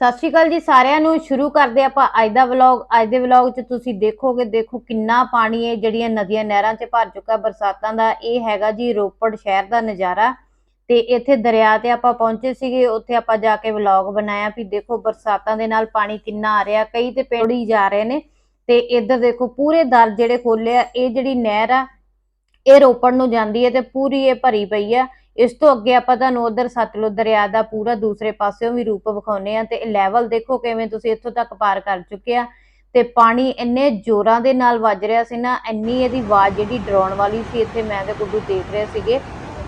ਸਤਿ ਸ਼੍ਰੀ ਅਕਾਲ ਜੀ ਸਾਰਿਆਂ ਨੂੰ। ਸ਼ੁਰੂ ਕਰਦੇ ਆਪਾਂ ਅੱਜ ਦਾ ਵਲੌਗ। ਅੱਜ ਦੇ ਵਲੌਗ 'ਚ ਤੁਸੀਂ ਦੇਖੋਗੇ, ਦੇਖੋ ਕਿੰਨਾ ਪਾਣੀ ਹੈ ਜਿਹੜੀਆਂ ਨਦੀਆਂ ਨਹਿਰਾਂ 'ਚ ਭਰ ਚੁੱਕਾ ਬਰਸਾਤਾਂ ਦਾ। ਇਹ ਹੈਗਾ ਜੀ ਰੋਪੜ ਸ਼ਹਿਰ ਦਾ ਨਜ਼ਾਰਾ। ਤੇ ਇੱਥੇ ਦਰਿਆ ਤੇ ਆਪਾਂ ਪਹੁੰਚੇ ਸੀਗੇ। ਉੱਥੇ ਆਪਾਂ ਜਾ ਕੇ ਵਲੌਗ ਬਣਾਇਆ ਵੀ ਦੇਖੋ ਬਰਸਾਤਾਂ ਦੇ ਨਾਲ ਪਾਣੀ ਕਿੰਨਾ ਆ ਰਿਹਾ। ਕਈ ਤੇ ਪੇੜੀ ਜਾ ਰਹੇ ਨੇ। ਤੇ ਇੱਧਰ ਦੇਖੋ ਪੂਰੇ ਦਰ ਜਿਹੜੇ ਖੋਲੇ ਆ, ਇਹ ਜਿਹੜੀ ਨਹਿਰ ਆ, ਇਹ ਰੋਪੜ ਨੂੰ ਜਾਂਦੀ ਹੈ ਤੇ ਪੂਰੀ ਇਹ ਭਰੀ ਪਈ ਆ। ਇਸ ਤੋਂ ਅੱਗੇ ਆਪਾਂ ਤੁਹਾਨੂੰ ਉਧਰ ਸਤਲੁਜ ਦਰਿਆ ਦਾ ਪੂਰਾ ਦੂਸਰੇ ਪਾਸਿਓਂ ਵੀ ਰੂਪ ਵਿਖਾਉਨੇ ਆ ਤੇ ਲੈਵਲ ਦੇਖੋ ਕਿਵੇਂ ਤੁਸੀਂ ਇੱਥੋਂ ਤੱਕ ਪਾਰ ਕਰ ਚੁੱਕੇ ਆ। ਤੇ ਪਾਣੀ ਇੰਨੇ ਜ਼ੋਰਾਂ ਦੇ ਨਾਲ ਵੱਜ ਰਿਹਾ ਸੀ ਨਾ, ਇੰਨੀ ਇਹਦੀ ਆਵਾਜ਼ ਜਿਹੜੀ ਡਰਾਉਣ ਵਾਲੀ ਸੀ, ਇੱਥੇ ਮੈਂ ਤੇ ਗੁੱਡੂ ਦੇਖ ਰਹੇ ਸੀਗੇ।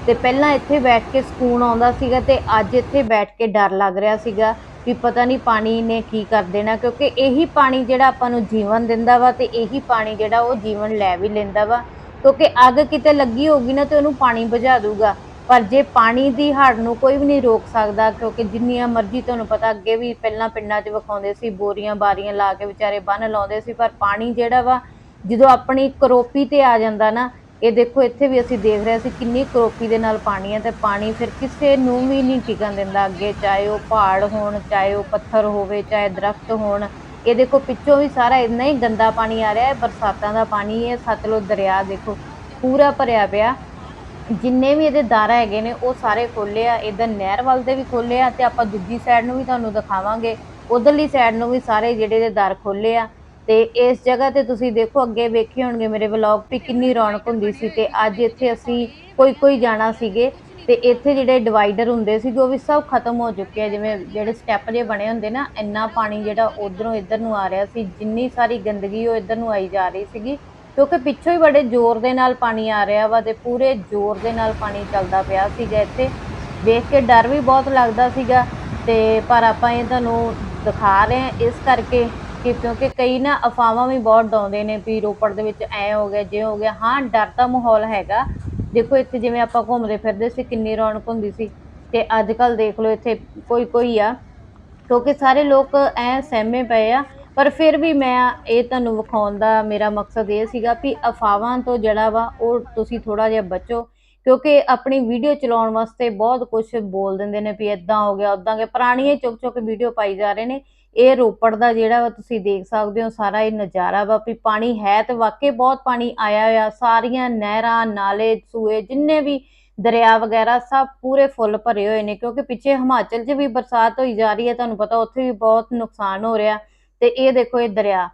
ਤੇ ਪਹਿਲਾਂ ਇੱਥੇ ਬੈਠ ਕੇ ਸਕੂਨ ਆਉਂਦਾ ਸੀਗਾ ਤੇ ਅੱਜ ਇੱਥੇ ਬੈਠ ਕੇ ਡਰ ਲੱਗ ਰਿਹਾ ਸੀਗਾ ਵੀ ਪਤਾ ਨਹੀਂ ਪਾਣੀ ਨੇ ਕੀ ਕਰ ਦੇਣਾ, ਕਿਉਂਕਿ ਇਹੀ ਪਾਣੀ ਜਿਹੜਾ ਆਪਾਂ ਨੂੰ ਜੀਵਨ ਦਿੰਦਾ ਵਾ ਤੇ ਇਹੀ ਪਾਣੀ ਜਿਹੜਾ ਉਹ ਜੀਵਨ ਲੈ ਵੀ ਲੈਂਦਾ ਵਾ। ਕਿਉਂਕਿ ਅੱਗ ਕਿਤੇ ਲੱਗੀ ਹੋਗੀ ਨਾ ਤੇ ਉਹਨੂੰ ਪਾਣੀ ਬੁਝਾ ਦੂਗਾ ਪਰ ਜੇ ਪਾਣੀ ਦੀ ਹੜ ਨੂੰ ਕੋਈ ਵੀ ਨਹੀਂ ਰੋਕ ਸਕਦਾ, ਕਿਉਂਕਿ ਜਿੰਨੀਆਂ ਮਰਜ਼ੀ ਤੁਹਾਨੂੰ ਪਤਾ ਅੱਗੇ ਵੀ ਪਹਿਲਾਂ ਪਿੰਡਾਂ 'ਚ ਵਿਖਾਉਂਦੇ ਸੀ, ਬੋਰੀਆਂ ਬਾਰੀਆਂ ਲਾ ਕੇ ਵਿਚਾਰੇ ਬੰਨ ਲਾਉਂਦੇ ਸੀ, ਪਰ ਪਾਣੀ ਜਿਹੜਾ ਵਾ, ਜਦੋਂ ਆਪਣੀ ਕਰੋਪੀ ਤੇ ਆ ਜਾਂਦਾ ਨਾ, ਇਹ ਦੇਖੋ ਇੱਥੇ ਵੀ ਅਸੀਂ ਦੇਖ ਰਹੇ ਸੀ ਕਿੰਨੀ ਕਰੋਪੀ ਦੇ ਨਾਲ ਪਾਣੀ ਹੈ ਤੇ ਪਾਣੀ ਫਿਰ ਕਿਸੇ ਨੂੰ ਵੀ ਨਹੀਂ ਟਿਕਣ ਦਿੰਦਾ ਅੱਗੇ, ਚਾਹੇ ਉਹ ਪਹਾੜ ਹੋਣ, ਚਾਹੇ ਉਹ ਪੱਥਰ ਹੋਵੇ, ਚਾਹੇ ਦਰਖਤ ਹੋਣ। ਇਹ ਦੇਖੋ ਪਿੱਛੋਂ ਵੀ ਸਾਰਾ ਇੰਨਾ ਹੀ ਗੰਦਾ ਪਾਣੀ ਆ ਰਿਹਾ ਹੈ, ਬਰਸਾਤਾਂ ਦਾ ਪਾਣੀ ਹੈ, ਸਤਲੁਜ ਦਰਿਆ ਦੇਖੋ, ਪੂਰਾ ਭਰਿਆ ਪਿਆ। ਜਿੰਨੇ ਵੀ ਇਹਦੇ ਦਰ ਹੈਗੇ ਨੇ, ਉਹ ਸਾਰੇ ਖੋਲੇ ਆ। ਇਧਰ ਨਹਿਰ ਵੱਲ ਦੇ ਵੀ ਖੋਲੇ ਆ ਤੇ ਆਪਾਂ ਦੂਜੀ ਸਾਈਡ ਨੂੰ ਵੀ ਤੁਹਾਨੂੰ ਦਿਖਾਵਾਂਗੇ। ਉਧਰਲੀ ਸਾਈਡ ਨੂੰ ਵੀ ਸਾਰੇ ਜਿਹੜੇ ਦੇ ਦਰ ਖੋਲੇ ਆ। ਤੇ ਇਸ ਜਗ੍ਹਾ ਤੇ ਤੁਸੀਂ ਦੇਖੋ, ਅੱਗੇ ਵੇਖੇ ਹੋਣਗੇ ਮੇਰੇ ਵਲੌਗ ਵੀ ਕਿੰਨੀ ਰੌਣਕ ਹੁੰਦੀ ਸੀ ਤੇ ਅੱਜ ਇੱਥੇ ਅਸੀਂ ਕੋਈ ਕੋਈ ਜਾਣਾ ਸੀਗੇ ਤੇ ਇੱਥੇ ਜਿਹੜੇ ਡਿਵਾਈਡਰ ਹੁੰਦੇ ਸੀ ਉਹ ਵੀ ਸਭ ਖਤਮ ਹੋ ਚੁੱਕੇ ਆ। ਜਿਵੇਂ ਜਿਹੜੇ ਸਟੈਪ ਜੇ ਬਣੇ ਹੁੰਦੇ ਨਾ, ਇੰਨਾ ਪਾਣੀ ਜਿਹੜਾ ਉਧਰੋਂ ਇੱਧਰ ਨੂੰ ਆ ਰਿਹਾ ਸੀ, ਜਿੰਨੀ ਸਾਰੀ ਗੰਦਗੀ ਉਹ ਇੱਧਰ ਨੂੰ ਆਈ ਜਾ ਰਹੀ ਸੀਗੀ। ਕਿਉਂਕਿ ਪਿੱਛੋਂ ਹੀ ਬੜੇ ਜ਼ੋਰ ਦੇ ਨਾਲ ਪਾਣੀ ਆ ਰਿਹਾ ਵਾ ਤੇ ਪੂਰੇ ਜ਼ੋਰ ਦੇ ਨਾਲ ਪਾਣੀ ਚੱਲਦਾ ਪਿਆ ਸੀਗਾ ਇੱਥੇ। ਵੇਖ ਕੇ ਡਰ ਵੀ ਬਹੁਤ ਲੱਗਦਾ ਸੀਗਾ ਤੇ ਪਰ ਆਪਾਂ ਇਹ ਤੁਹਾਨੂੰ ਦਿਖਾ ਰਹੇ ਹਾਂ ਇਸ ਕਰਕੇ ਕਿ ਕਿਉਂਕਿ ਕਈ ਨਾ ਅਫਵਾਹਾਂ ਵੀ ਬਹੁਤ ਡਾਉਂਦੇ ਨੇ ਵੀ ਰੋਪੜ ਦੇ ਵਿੱਚ ਐ ਹੋ ਗਿਆ ਜੇ ਹੋ ਗਿਆ। ਹਾਂ, ਡਰ ਦਾ ਮਾਹੌਲ ਹੈਗਾ। ਦੇਖੋ ਇੱਥੇ ਜਿਵੇਂ ਆਪਾਂ ਘੁੰਮਦੇ ਫਿਰਦੇ ਸੀ, ਕਿੰਨੀ ਰੌਣਕ ਹੁੰਦੀ ਸੀ ਤੇ ਅੱਜ ਕੱਲ ਦੇਖ ਲਓ ਇੱਥੇ ਕੋਈ ਕੋਈ ਆ। ਕਿਉਂਕਿ ਸਾਰੇ ਲੋਕ ਐ ਸਹਿਮੇ ਪਏ ਆ ਪਰ ਫਿਰ ਵੀ ਮੈਂ ਇਹ ਤੁਹਾਨੂੰ ਵਿਖਾਉਣ ਦਾ ਮੇਰਾ ਮਕਸਦ ਇਹ ਸੀਗਾ ਵੀ ਅਫਵਾਹਾਂ ਤੋਂ ਜਿਹੜਾ ਵਾ ਉਹ ਤੁਸੀਂ ਥੋੜਾ ਜਿਹਾ ਬਚੋ, ਕਿਉਂਕਿ ਆਪਣੀ ਵੀਡੀਓ ਚਲਾਉਣ ਵਾਸਤੇ ਬਹੁਤ ਕੁਝ ਬੋਲ ਦਿੰਦੇ ਨੇ ਵੀ ਇਦਾਂ ਹੋ ਗਿਆ ਉਦਾਂ ਗਿਆ, ਪੁਰਾਣੀਆਂ ਚੁੱਕ ਚੁੱਕ ਵੀਡੀਓ ਪਾਈ ਜਾ ਰਹੇ ਨੇ, ਇਹ ਰੋਪੜ ਦਾ ਜਿਹੜਾ ਵਾ ਤੁਸੀਂ ਦੇਖ ਸਕਦੇ ਹੋ ਸਾਰਾ ਇਹ ਨਜ਼ਾਰਾ ਵਾ ਵੀ ਪਾਣੀ ਹੈ ਤੇ ਵਾਕਈ ਬਹੁਤ ਪਾਣੀ ਆਇਆ ਹੋਇਆ, ਸਾਰੀਆਂ ਨਹਿਰਾਂ, ਨਾਲੇ ਸੂਏ, ਜਿੰਨੇ ਵੀ ਦਰਿਆ ਵਗੈਰਾ ਸਭ ਪੂਰੇ ਫੁੱਲ ਭਰੇ ਹੋਏ ਨੇ, ਕਿਉਂਕਿ ਪਿੱਛੇ ਹਿਮਾਚਲ 'ਚ ਵੀ ਬਰਸਾਤ ਹੋਈ ਜਾ ਰਹੀ ਹੈ, ਤੁਹਾਨੂੰ ਪਤਾ ਉੱਥੇ ਵੀ ਬਹੁਤ ਨੁਕਸਾਨ ਹੋ ਰਿਹਾ। ਤੇ ਇਹ ਦੇਖੋ ਇਹ ਦਰਿਆ,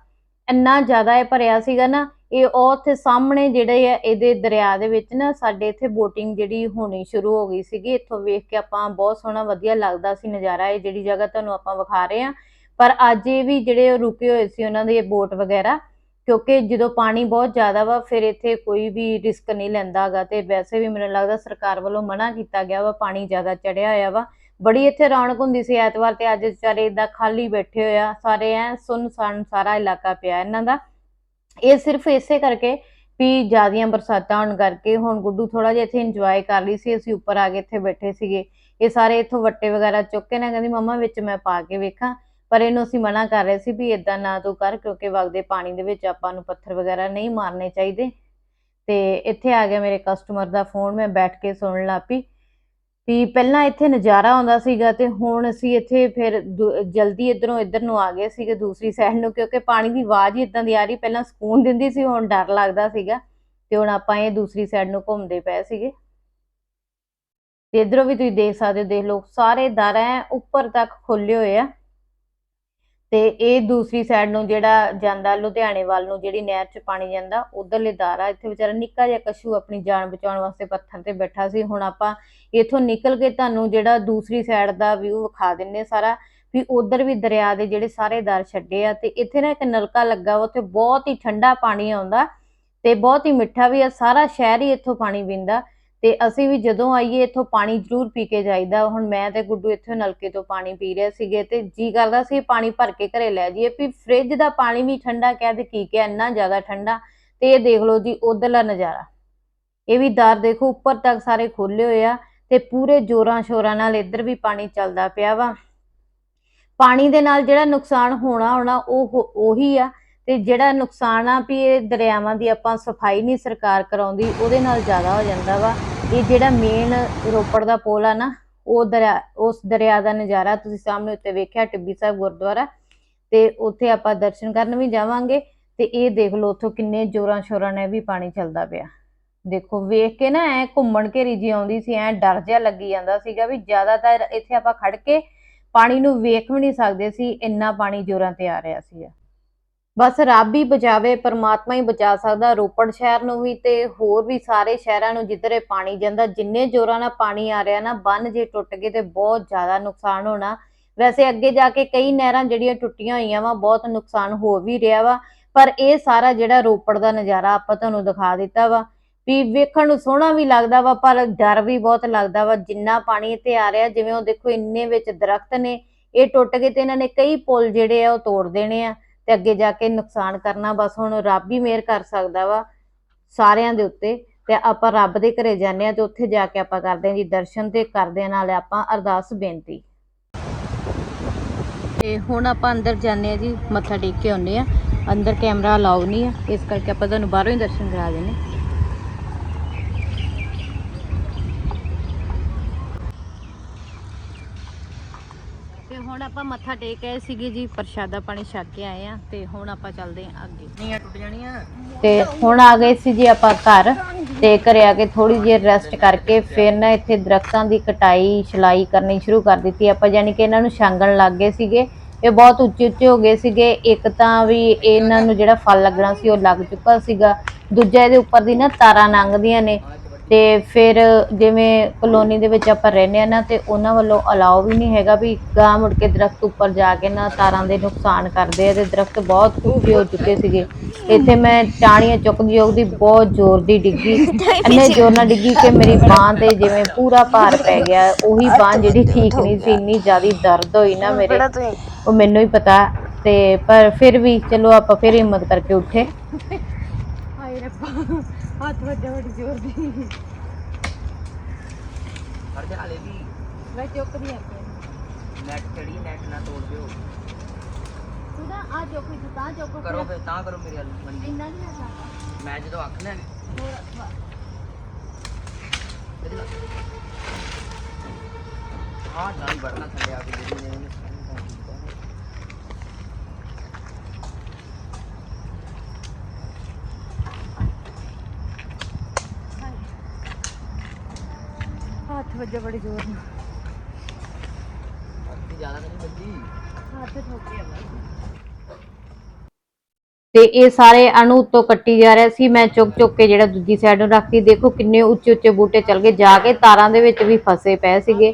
ਇੰਨਾ ਜ਼ਿਆਦਾ ਇਹ ਭਰਿਆ ਸੀਗਾ ਨਾ, ਇਹ ਉਹ ਉੱਥੇ ਸਾਹਮਣੇ ਜਿਹੜੇ ਆ ਇਹਦੇ ਦਰਿਆ ਦੇ ਵਿੱਚ ਨਾ ਸਾਡੇ ਇੱਥੇ ਬੋਟਿੰਗ ਜਿਹੜੀ ਹੋਣੀ ਸ਼ੁਰੂ ਹੋ ਗਈ ਸੀਗੀ, ਇੱਥੋਂ ਵੇਖ ਕੇ ਆਪਾਂ ਬਹੁਤ ਸੋਹਣਾ ਵਧੀਆ ਲੱਗਦਾ ਸੀ ਨਜ਼ਾਰਾ, ਇਹ ਜਿਹੜੀ ਜਗ੍ਹਾ ਤੁਹਾਨੂੰ ਆਪਾਂ ਵਿਖਾ ਰਹੇ ਆ ਪਰ ਅੱਜ ਇਹ ਵੀ ਜਿਹੜੇ ਉਹ ਰੁਕੇ ਹੋਏ ਸੀ ਉਹਨਾਂ ਦੇ ਬੋਟ ਵਗੈਰਾ, ਕਿਉਂਕਿ ਜਦੋਂ ਪਾਣੀ ਬਹੁਤ ਜ਼ਿਆਦਾ ਵਾ, ਫਿਰ ਇੱਥੇ ਕੋਈ ਵੀ ਰਿਸਕ ਨਹੀਂ ਲੈਂਦਾਗਾ ਤੇ ਵੈਸੇ ਵੀ ਮੈਨੂੰ ਲੱਗਦਾ ਸਰਕਾਰ ਵੱਲੋਂ ਮਨਾ ਕੀਤਾ ਗਿਆ ਵਾ, ਪਾਣੀ ਜ਼ਿਆਦਾ ਚੜਿਆ ਹੋਇਆ ਵਾ। ਬੜੀ ਇੱਥੇ ਰੌਣਕ ਹੁੰਦੀ ਸੀ ਐਤਵਾਰ ਤੇ, ਅੱਜ ਵਿਚਾਰੇ ਇਦਾਂ ਖਾਲੀ ਬੈਠੇ ਹੋਏ ਆ, ਸਾਰੇ ਐ ਸੁੰਨਸਾਨ ਸਾਰਾ ਇਲਾਕਾ ਪਿਆ ਇਹਨਾਂ ਦਾ। ਇਹ ਸਿਰਫ ਇਸੇ ਕਰਕੇ ਵੀ ਜ਼ਿਆਦੀਆਂ ਬਰਸਾਤਾਂ ਹੋਣ ਕਰਕੇ ਹੁਣ ਗੁੱਡੂ ਥੋੜਾ ਜਿਹਾ ਇੱਥੇ ਇੰਜੋਏ ਕਰ ਲਈ ਸੀ, ਅਸੀਂ ਉੱਪਰ ਆ ਕੇ ਇੱਥੇ ਬੈਠੇ ਸੀਗੇ। ਇਹ ਸਾਰੇ ਇੱਥੋਂ ਵੱਟੇ ਵਗੈਰਾ ਚੁੱਕ ਕੇ ਨਾ ਕਹਿੰਦੀ, ਮੰਮਾ, ਵਿੱਚ ਮੈਂ ਪਾ ਕੇ ਵੇਖਾਂ। ਪਰ ਇਹਨੂੰ ਅਸੀਂ ਮਨਾ ਕਰ ਰਹੇ ਸੀ ਵੀ ਇਦਾਂ ਨਾ ਤੂੰ ਕਰ, ਕਿਉਂਕਿ ਵਗਦੇ ਪਾਣੀ ਦੇ ਵਿੱਚ ਆਪਾਂ ਨੂੰ ਪੱਥਰ ਵਗੈਰਾ ਨਹੀਂ ਮਾਰਨੇ ਚਾਹੀਦੇ। ਤੇ ਇੱਥੇ ਆ ਗਿਆ ਮੇਰੇ ਕਸਟਮਰ ਦਾ ਫੋਨ ਮੈਂ ਬੈਠ ਕੇ ਸੁਣਨ ਲੱਗ ਪਈ। ਵੀ ਪਹਿਲਾਂ ਇੱਥੇ ਨਜ਼ਾਰਾ ਆਉਂਦਾ ਸੀਗਾ ਤੇ ਹੁਣ ਅਸੀਂ ਇੱਥੇ ਫਿਰ ਦੂ- ਜਲਦੀ ਇਧਰੋਂ ਇੱਧਰ ਨੂੰ ਆ ਗਏ ਸੀਗੇ ਦੂਸਰੀ ਸਾਈਡ ਨੂੰ, ਕਿਉਂਕਿ ਪਾਣੀ ਦੀ ਆਵਾਜ਼ ਹੀ ਇਦਾਂ ਦੀ ਆ ਰਹੀ, ਪਹਿਲਾਂ ਸਕੂਨ ਦਿੰਦੀ ਸੀ, ਹੁਣ ਡਰ ਲੱਗਦਾ ਸੀਗਾ ਤੇ ਹੁਣ ਆਪਾਂ ਇਹ ਦੂਸਰੀ ਸਾਈਡ ਨੂੰ ਘੁੰਮਦੇ ਪਏ ਸੀਗੇ। ਤੇ ਇਧਰੋਂ ਵੀ ਤੁਸੀਂ ਦੇਖ ਸਕਦੇ ਹੋ, ਦੇਖ ਲਓ, ਸਾਰੇ ਦਰ ਐ ਉੱਪਰ ਤੱਕ ਖੁੱਲੇ ਹੋਏ ਆ। ਤੇ ਇਹ ਦੂਸਰੀ ਸਾਈਡ ਨੂੰ ਜਿਹੜਾ ਜਾਂਦਾ ਲੁਧਿਆਣੇ ਵੱਲ ਨੂੰ, ਜਿਹੜੀ ਨਹਿਰ 'ਚ ਪਾਣੀ ਜਾਂਦਾ, ਉਧਰਲੇ ਦਰ ਆ ਇੱਥੇ ਵਿਚਾਰਾ ਨਿੱਕਾ ਜਿਹਾ ਕਛੂ ਆਪਣੀ ਜਾਨ ਬਚਾਉਣ ਵਾਸਤੇ ਪੱਥਰ ਤੇ ਬੈਠਾ ਸੀ। ਹੁਣ ਆਪਾਂ ਇਥੋਂ ਨਿਕਲ ਕੇ ਤੁਹਾਨੂੰ ਜਿਹੜਾ ਦੂਸਰੀ ਸਾਈਡ ਦਾ ਵਿਊ ਵਿਖਾ ਦਿੰਨੇ ਸਾਰਾ, ਵੀ ਉਧਰ ਵੀ ਦਰਿਆ ਦੇ ਜਿਹੜੇ ਸਾਰੇ ਦਰ ਛੱਡੇ ਆ ਤੇ ਇੱਥੇ ਨਾ ਇੱਕ ਨਲਕਾ ਲੱਗਾ ਵਾ, ਉੱਥੇ ਬਹੁਤ ਹੀ ਠੰਡਾ ਪਾਣੀ ਆਉਂਦਾ ਤੇ ਬਹੁਤ ਹੀ ਮਿੱਠਾ ਵੀ ਆ, ਸਾਰਾ ਸ਼ਹਿਰ ਹੀ ਇੱਥੋਂ ਪਾਣੀ ਪੀਂਦਾ। ਤੇ ਅਸੀਂ ਵੀ ਜਦੋਂ ਆਈਏ ਇੱਥੋਂ ਪਾਣੀ ਜ਼ਰੂਰ ਪੀ ਕੇ ਜਾਈਦਾ। ਹੁਣ ਮੈਂ ਤੇ ਗੁੱਡੂ ਇੱਥੇ ਨਲਕੇ ਤੋਂ ਪਾਣੀ ਪੀ ਰਹੇ ਸੀਗੇ ਤੇ ਜੀ ਕਰਦਾ ਸੀ ਪਾਣੀ ਭਰ ਕੇ ਘਰੇ ਲੈ ਜਾਈਏ। ਵੀ ਫ੍ਰਿਜ ਦਾ ਪਾਣੀ ਵੀ ਠੰਡਾ ਕਹਿ ਦੇ ਕੀ ਕਿ ਇੰਨਾ ਜ਼ਿਆਦਾ ਠੰਡਾ। ਤੇ ਇਹ ਦੇਖ ਲਓ ਜੀ, ਉਧਰਲਾ ਨਜ਼ਾਰਾ। ਇਹ ਵੀ ਦਰ ਦੇਖੋ, ਉੱਪਰ ਤੱਕ ਸਾਰੇ ਖੋਲੇ ਹੋਏ ਆ ਤੇ ਪੂਰੇ ਜੋਰਾਂ ਸ਼ੋਰਾਂ ਨਾਲ ਇੱਧਰ ਵੀ ਪਾਣੀ ਚੱਲਦਾ ਪਿਆ ਵਾ। ਪਾਣੀ ਦੇ ਨਾਲ ਜਿਹੜਾ ਨੁਕਸਾਨ ਹੋਣਾ ਹੋਣਾ ਉਹ ਹੋ- ਉਹੀ ਆ। ਤੇ ਜਿਹੜਾ ਨੁਕਸਾਨ ਆ ਵੀ ਇਹ ਦਰਿਆਵਾਂ ਦੀ ਆਪਾਂ ਸਫ਼ਾਈ ਨਹੀਂ ਸਰਕਾਰ ਕਰਾਉਂਦੀ, ਉਹਦੇ ਨਾਲ ਜ਼ਿਆਦਾ ਹੋ ਜਾਂਦਾ ਵਾ। ਇਹ ਜਿਹੜਾ ਮੇਨ ਰੋਪੜ ਦਾ ਪੁਲ ਆ ਨਾ, ਉਹ ਦਰਿਆ, ਉਸ ਦਰਿਆ ਦਾ ਨਜ਼ਾਰਾ ਤੁਸੀਂ ਸਾਹਮਣੇ ਉੱਤੇ ਵੇਖਿਆ, ਟਿੱਬੀ ਸਾਹਿਬ ਗੁਰਦੁਆਰਾ। ਤੇ ਉੱਥੇ ਆਪਾਂ ਦਰਸ਼ਨ ਕਰਨ ਵੀ ਜਾਵਾਂਗੇ ਤੇ ਇਹ ਦੇਖ ਲਓ ਉੱਥੋਂ ਕਿੰਨੇ ਜੋਰਾਂ ਸ਼ੋਰਾਂ ਨਾਲ ਵੀ ਪਾਣੀ ਚੱਲਦਾ ਪਿਆ। ਦੇਖੋ, ਵੇਖ ਕੇ ਨਾ ਐ ਘੁੰਮਣ ਘੇਰੀ ਜੀ ਆਉਂਦੀ ਸੀ, ਐ ਡਰ ਜਿਹਾ ਲੱਗੀ ਜਾਂਦਾ ਸੀਗਾ ਵੀ ਜ਼ਿਆਦਾਤਰ ਇੱਥੇ ਆਪਾਂ ਖੜ ਕੇ ਪਾਣੀ ਨੂੰ ਵੇਖ ਵੀ ਨਹੀਂ ਸਕਦੇ ਸੀ, ਇੰਨਾ ਪਾਣੀ ਜੋਰਾਂ ਤੇ ਆ ਰਿਹਾ ਸੀ ਬਸ ਰੱਬ ਹੀ ਬਚਾਵੇ, ਪਰਮਾਤਮਾ ਹੀ ਬਚਾ ਸਕਦਾ, ਰੋਪੜ ਸ਼ਹਿਰ ਨੂੰ ਵੀ ਤੇ ਹੋਰ ਵੀ ਸਾਰੇ ਸ਼ਹਿਰਾਂ ਨੂੰ ਜਿੱਧਰ ਇਹ ਪਾਣੀ ਜਾਂਦਾ, ਜਿੰਨੇ ਜੋਰਾਂ ਨਾਲ ਪਾਣੀ ਆ ਰਿਹਾ ਨਾ, ਬੰਨ ਜੇ ਟੁੱਟ ਗਏ ਤੇ ਬਹੁਤ ਜ਼ਿਆਦਾ ਨੁਕਸਾਨ ਹੋਣਾ। ਵੈਸੇ ਅੱਗੇ ਜਾ ਕੇ ਕਈ ਨਹਿਰਾਂ ਜਿਹੜੀਆਂ ਟੁੱਟੀਆਂ ਹੋਈਆਂ ਵਾ, ਬਹੁਤ ਨੁਕਸਾਨ ਹੋ ਵੀ ਰਿਹਾ ਵਾ, ਪਰ ਇਹ ਸਾਰਾ ਜਿਹੜਾ ਰੋਪੜ ਦਾ ਨਜ਼ਾਰਾ ਆਪਾਂ ਤੁਹਾਨੂੰ ਦਿਖਾ ਦਿੱਤਾ ਵਾ, ਵੀ ਵੇਖਣ ਨੂੰ ਸੋਹਣਾ ਵੀ ਲੱਗਦਾ ਵਾ, ਪਰ ਡਰ ਵੀ ਬਹੁਤ ਲੱਗਦਾ ਵਾ, ਜਿੰਨਾ ਪਾਣੀ ਇੱਥੇ ਆ ਰਿਹਾ, ਜਿਵੇਂ ਉਹ ਦੇਖੋ ਇੰਨੇ ਵਿੱਚ ਦਰਖਤ ਨੇ, ਇਹ ਟੁੱਟ ਗਏ ਤੇ ਇਹਨਾਂ ਨੇ ਕਈ ਪੁਲ ਜਿਹੜੇ ਆ ਉਹ ਤੋੜ ਦੇਣੇ ਆ। ਤੇ ਅੱਗੇ ਜਾ ਕੇ ਨੁਕਸਾਨ ਕਰਨਾ, ਬਸ ਹੁਣ ਰੱਬ ਹੀ ਮਿਹਰ ਕਰ ਸਕਦਾ ਵਾ ਸਾਰਿਆਂ ਦੇ ਉੱਤੇ ਤੇ ਆਪਾਂ ਰੱਬ ਦੇ ਘਰੇ ਜਾਂਦੇ ਆ ਤੇ ਉੱਥੇ ਜਾ ਕੇ ਆਪਾਂ ਕਰਦੇ ਆ ਜੀ ਦਰਸ਼ਨ ਤੇ ਕਰਦੇ ਆ ਨਾਲ ਆਪਾਂ ਅਰਦਾਸ ਬੇਨਤੀ। ਤੇ ਹੁਣ ਆਪਾਂ ਅੰਦਰ ਜਾਂਦੇ ਆ ਜੀ, ਮੱਥਾ ਟੇਕ ਕੇ ਆਉਂਦੇ ਆ ਅੰਦਰ ਕੈਮਰਾ ਅਲਾਉ ਨਹੀਂ ਆ ਇਸ ਕਰਕੇ ਆਪਾਂ ਤੁਹਾਨੂੰ ਬਾਹਰੋਂ ਹੀ ਦਰਸ਼ਨ ਕਰਾ ਦਿੰਨੇ ਹੁਣ ਆਪਾਂ ਮੱਥਾ ਟੇਕ ਆਏ ਸੀਗੇ ਜੀ ਪ੍ਰਸ਼ਾਦਾ ਪਾਣੀ ਛਕ ਕੇ ਆਏ ਆ ਤੇ ਹੁਣ ਆਪਾਂ ਚੱਲਦੇ ਆ ਅੱਗੇ। ਨੀਆਂ ਟੁੱਟ ਜਾਣੀਆਂ। ਤੇ ਹੁਣ ਆ ਗਏ ਸੀ ਜੀ ਆਪਾਂ ਘਰ ਤੇ ਘਰੇ ਆ ਕੇ ਥੋੜੀ ਜਿਹੀ ਰੈਸਟ ਕਰਕੇ ਫਿਰ ਨਾ ਇੱਥੇ ਦਰਖਤਾਂ ਦੀ ਕਟਾਈ ਛਲਾਈ ਕਰਨੀ ਸ਼ੁਰੂ ਕਰ ਦਿੱਤੀ। ਆਪਾਂ ਯਾਨੀ ਕਿ ਇਹਨਾਂ ਨੂੰ ਛਾਂਗਣ ਲੱਗ ਗਏ ਸੀਗੇ। ਇਹ ਬਹੁਤ ਉੱਚੇ ਉੱਚੇ ਹੋ ਗਏ ਸੀਗੇ। ਇੱਕ ਤਾਂ ਵੀ ਇਹਨਾਂ ਨੂੰ ਜਿਹੜਾ ਫਲ ਲੱਗਣਾ ਸੀ ਉਹ ਲੱਗ ਚੁੱਕਾ ਸੀਗਾ। ਦੂਜਾ ਇਹਦੇ ਉੱਪਰ ਦੀ ਨਾ ਤਾਰਾਂ ਲੰਘਦੀਆਂ ਨੇ। ਤੇ ਫਿਰ ਜਿਵੇਂ ਕਲੋਨੀ ਦੇ ਵਿੱਚ ਆਪਾਂ ਰਹਿੰਦੇ ਆ ਨਾ ਤੇ ਉਹਨਾਂ ਵੱਲੋਂ ਅਲਾਉ ਵੀ ਨਹੀਂ ਹੈਗਾ ਵੀ ਗਾਂ ਮੁੜ ਕੇ ਦਰਖਤ ਉੱਪਰ ਜਾ ਕੇ ਨਾ ਤਾਰਾਂ ਦੇ ਨੁਕਸਾਨ ਕਰਦੇ ਆ ਤੇ ਦਰਖਤ ਬਹੁਤ ਉੱਚੇ ਹੋ ਚੁੱਕੇ ਸੀਗੇ। ਇੱਥੇ ਮੈਂ ਟਾਹਣੀਆਂ ਚੁੱਕਦੀ ਉਹਦੀ ਬਹੁਤ ਜ਼ੋਰ ਦੀ ਡਿੱਗੀ। ਇੰਨੇ ਜ਼ੋਰ ਨਾਲ ਡਿੱਗੀ ਕਿ ਮੇਰੀ ਬਾਹ ਤੇ ਜਿਵੇਂ ਪੂਰਾ ਭਾਰ ਪੈ ਗਿਆ ਉਹੀ ਬਾਹ ਜਿਹੜੀ ਠੀਕ ਨਹੀਂ ਸੀ ਇੰਨੀ ਜ਼ਿਆਦਾ ਦਰਦ ਹੋਈ ਨਾ ਮੇਰੇ। ਉਹ ਮੈਨੂੰ ਹੀ ਪਤਾ ਤੇ ਪਰ ਫਿਰ ਵੀ ਚਲੋ ਆਪਾਂ ਫਿਰ ਹਿੰਮਤ ਕਰਕੇ ਉੱਠੇ। ਹਾਏ ਰੱਬਾ। ਹੱਥ ਵੱਡਾ ਵੱਡੀ ਜ਼ੋਰ ਦੀ। ਖੜ ਜਾ ਹਲੇ ਵੀ। ਮੈਂ ਚੁੱਕਦੀ ਆ ਕੇ ਨੈਟ ਚੜੀ ਨੈਟ ਨਾ ਤੋੜ ਦਿਓ। ਤੂੰ ਨਾ ਆ ਚੁੱਕੀ ਤੂੰ ਤਾਂ ਚੁੱਕ ਕਰੋ ਫਿਰ ਤਾਂ ਕਰੋ ਮੇਰੇ ਵੱਲ ਮੰਡੀ ਇੰਨਾ ਨਹੀਂ ਆਸਾ ਮੈਂ ਜਦੋਂ ਅੱਖ ਲੈਣ। ਹਾਂ ਨਾਲ। ਬੜਨਾ ਥੱਲੇ ਆ ਕੇ ਜਿਹੜੀ ਨੇ ਹੱਥ ਵੱਜਾ ਬੜੀ ਜ਼ੋਰ ਨਾਲ। ਅੱਧੀ ਜ਼ਿਆਦਾ ਤਾਂ ਨਹੀਂ ਵੱਜੀ। ਹੱਥ ਠੋਕਿਆ ਤੇ ਇਹ ਸਾਰੇ ਅਣੂ ਉੱਤੋਂ ਕੱਟੀ ਜਾ ਰਿਹਾ ਸੀ। ਮੈਂ ਚੁੱਕ ਚੁੱਕ ਕੇ ਜਿਹੜਾ ਦੂਜੀ ਸਾਈਡ ਨੂੰ ਰੱਖਤੀ ਦੇਖੋ ਕਿੰਨੇ ਉੱਚੇ ਉੱਚੇ ਬੂਟੇ ਚੱਲ ਗਏ। ਜਾ ਕੇ ਤਾਰਾਂ ਦੇ ਵਿੱਚ ਵੀ ਫਸੇ ਪਏ ਸੀਗੇ।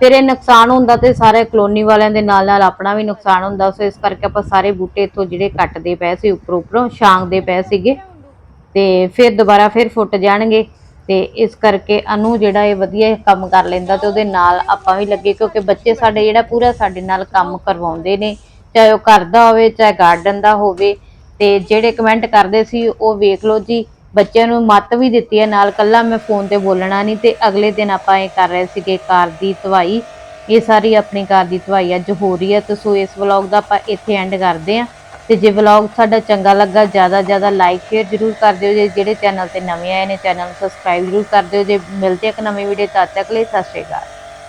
ਫਿਰ ਇਹ ਨੁਕਸਾਨ ਹੁੰਦਾ ਤੇ ਸਾਰੇ ਕਲੋਨੀ ਵਾਲਿਆਂ ਦੇ ਨਾਲ ਨਾਲ ਆਪਣਾ ਵੀ ਨੁਕਸਾਨ ਹੁੰਦਾ। ਸੋ ਇਸ ਕਰਕੇ ਆਪਾਂ ਸਾਰੇ ਬੂਟੇ ਇੱਥੋਂ ਜਿਹੜੇ ਕੱਟਦੇ ਪਏ ਸੀ ਉੱਪਰੋਂ ਉੱਪਰੋਂ ਛਾਂਗਦੇ ਪਏ ਸੀਗੇ। ਤੇ ਫਿਰ ਦੁਬਾਰਾ ਫਿਰ ਫੁੱਟ ਜਾਣਗੇ। ਤੇ ਇਸ ਕਰਕੇ ਅਨੂ ਜਿਹੜਾ ਇਹ ਵਧੀਆ ਕੰਮ ਕਰ ਲੈਂਦਾ ਤੇ ਉਹਦੇ ਨਾਲ ਆਪਾਂ ਵੀ ਲੱਗੇ ਕਿਉਂਕਿ ਬੱਚੇ ਸਾਡੇ ਜਿਹੜਾ ਪੂਰਾ ਸਾਡੇ ਨਾਲ ਕੰਮ ਕਰਵਾਉਂਦੇ ਨੇ, ਚਾਹੇ ਉਹ ਘਰ ਦਾ ਹੋਵੇ, ਚਾਹੇ ਗਾਰਡਨ ਦਾ ਹੋਵੇ, ਤੇ ਜਿਹੜੇ ਕਮੈਂਟ ਕਰਦੇ ਸੀ ਉਹ ਵੇਖ ਲਓ ਜੀ, ਬੱਚਿਆਂ ਨੂੰ ਮੱਤ ਵੀ ਦਿੱਤੀ ਹੈ, ਨਾਲ ਕੱਲਾ ਮੈਂ ਫੋਨ ਤੇ ਬੋਲਣਾ ਨਹੀਂ ਤੇ ਅਗਲੇ ਦਿਨ ਆਪਾਂ ਇਹ ਕਰ ਰਹੇ ਸੀਗੇ ਕਾਰ ਦੀ ਧਵਾਈ ਇਹ ਸਾਰੀ ਆਪਣੀ ਕਾਰ ਦੀ ਧਵਾਈ ਅੱਜ ਹੋ ਰਹੀ ਹੈ ਤੇ ਸੋ ਇਸ ਵਲੌਗ ਦਾ ਆਪਾਂ ਇੱਥੇ ਐਂਡ ਕਰਦੇ ਹਾਂ। ਤੇ ਜੇ ਵਲੌਗ ਸਾਡਾ ਚੰਗਾ ਲੱਗਾ, ਜ਼ਿਆਦਾ ਜ਼ਿਆਦਾ ਲਾਈਕ ਸ਼ੇਅਰ ਜਰੂਰ ਕਰ ਦਿਓ ਜੇ ਜਿਹੜੇ ਚੈਨਲ ਤੇ ਨਵੇਂ ਆਏ ਨੇ ਚੈਨਲ ਨੂੰ ਸਬਸਕ੍ਰਾਈਬ ਜਰੂਰ ਕਰ ਦਿਓ ਜੇ ਮਿਲਦੇ ਇੱਕ ਨਵੀਂ ਵੀਡੀਓ ਤਦ ਤੱਕ ਲਈ ਸਤਿ ਸ਼੍ਰੀ ਅਕਾਲ।